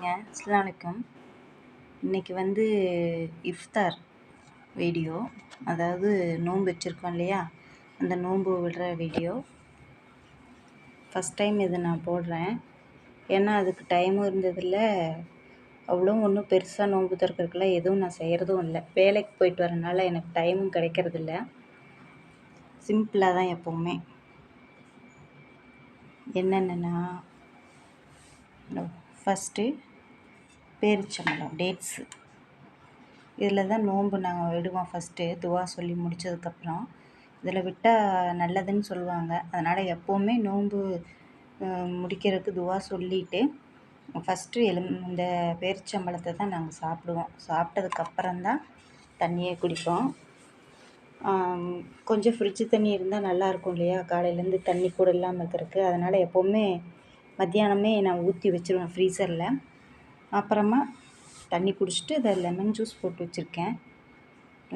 அஸ்லாம் வலைக்கம் இன்றைக்கி வந்து இஃப்தார் வீடியோ. அதாவது நோன்பு வச்சுருக்கோம் இல்லையா? அந்த நோன்பு விடுற வீடியோ. ஃபஸ்ட் டைம் இது நான் போடுறேன். ஏன்னா அதுக்கு டைமும் இருந்ததில்ல. அவ்வளோ ஒன்றும் பெருசாக நோன்பு திறக்கிறதுக்குலாம் எதுவும் நான் செய்கிறதும் இல்லை. வேலைக்கு போயிட்டு வரனால எனக்கு டைமும் கிடைக்கிறதில்ல. சிம்பிளாக தான் எப்போவுமே. என்னென்னா ஃபஸ்ட்டு பேரிச்சம்பழம் டேட்ஸு இதில் தான் நோன்பு நாங்கள் விடுவோம் ஃபஸ்ட்டு துவா சொல்லி முடித்ததுக்கப்புறம் இதில் விட்டால் நல்லதுன்னு சொல்லுவாங்க. அதனால் எப்போவுமே நோன்பு முடிக்கிறதுக்கு துவா சொல்லிவிட்டு ஃபஸ்ட்டு எலும் இந்த பேரிச்சம்பழத்தை தான் நாங்கள் சாப்பிடுவோம். சாப்பிட்டதுக்கப்புறம் தான் தண்ணியே குடிப்போம். கொஞ்சம் ஃப்ரிட்ஜு தண்ணி இருந்தால் நல்லாயிருக்கும் இல்லையா? காலையிலேருந்து தண்ணி கூட இல்லாமல் இருக்கிறதுக்கு. அதனால் எப்போவுமே மத்தியானமே நான் ஊற்றி வச்சுருவேன் ஃப்ரீசரில் அப்புறமா தண்ணி குடிச்சிட்டு அதை லெமன் ஜூஸ் போட்டு வச்சுருக்கேன்.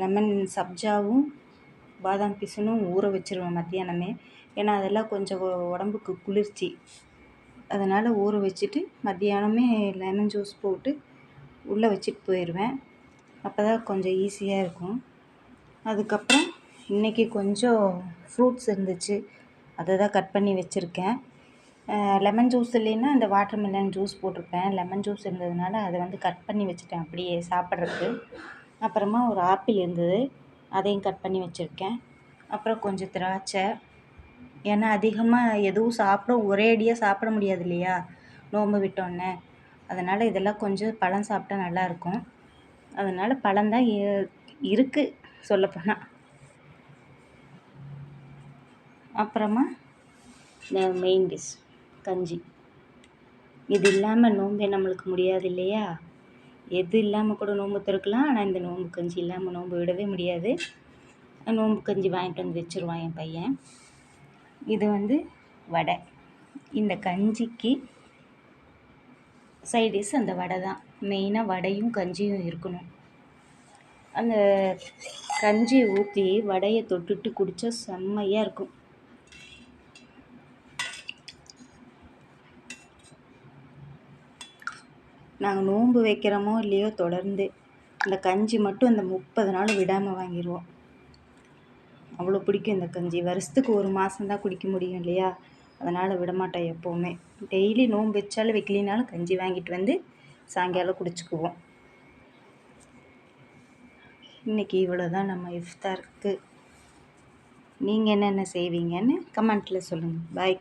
லெமன் சப்ஜாவும் பாதாம் பீசனும் ஊற வச்சுருவேன் மத்தியானமே. ஏன்னா அதெல்லாம் கொஞ்சம் உடம்புக்கு குளிர்ச்சி. அதனால் ஊற வச்சுட்டு மத்தியானமே லெமன் ஜூஸ் போட்டு உள்ளே வச்சுட்டு போயிடுவேன். அப்போ தான் கொஞ்சம் ஈஸியாக இருக்கும். அதுக்கப்புறம் இன்றைக்கி கொஞ்சம் ஃப்ரூட்ஸ் இருந்துச்சு. அதை தான் கட் பண்ணி வச்சுருக்கேன். லெமன் ஜூஸ் இல்லைன்னா இந்த வாட்டர் மெலன் ஜூஸ் போட்டிருப்பேன். லெமன் ஜூஸ் இருந்ததுனால அதை வந்து கட் பண்ணி வச்சுட்டேன் அப்படியே சாப்பிட்றதுக்கு. அப்புறமா ஒரு ஆப்பிள் இருந்தது. அதையும் கட் பண்ணி வச்சுருக்கேன். அப்புறம் கொஞ்சம் திராட்சை. ஏன்னா அதிகமாக எதுவும் சாப்பிட ஒரே அடியாக சாப்பிட முடியாது இல்லையா? நோன்பு விட்டோன்னே. அதனால் இதெல்லாம் கொஞ்சம் பழம் சாப்பிட்டா நல்லாயிருக்கும் அதனால் பழம்தான் இருக்குது சொல்லப்போனால் அப்புறமா மெயின் டிஷ் கஞ்சி. இது இல்லாமல் நோன்பே நம்மளுக்கு முடியாது இல்லையா? எது இல்லாமல் கூட நோன்பு திறக்கலாம். ஆனால் இந்த நோன்பு கஞ்சி இல்லாமல் நோன்பு விடவே முடியாது. நோன்பு கஞ்சி வாங்கிட்டு வந்து வச்சுருவான் என் பையன். இது வந்து வடை. இந்த கஞ்சிக்கு சைடிஷ் அந்த வடை தான். மெயினாக வடையும் கஞ்சியும் இருக்கணும். அந்த கஞ்சியை ஊற்றி வடையை தொட்டுட்டு குடித்தா செம்மையாக இருக்கும். நாங்கள் நோன்பு வைக்கிறோமோ இல்லையோ தொடர்ந்து அந்த கஞ்சி மட்டும் அந்த முப்பது நாள் விடாமல் வாங்கிடுவோம் அவ்வளோ பிடிக்கும் இந்த கஞ்சி. வருஷத்துக்கு ஒரு மாதம்தான் குடிக்க முடியும் இல்லையா? அதனால் விடமாட்டேன் எப்போவுமே. டெய்லி நோன்பு வச்சாலும் வைக்கலினாலும் கஞ்சி வாங்கிட்டு வந்து சாயங்காலம் குடிச்சுக்குவோம். இன்றைக்கி இவ்வளோ தான் நம்ம இஃப்தாருக்கு. நீங்கள் என்னென்ன செய்வீங்கன்னு கமெண்ட்டில் சொல்லுங்கள் பாய்.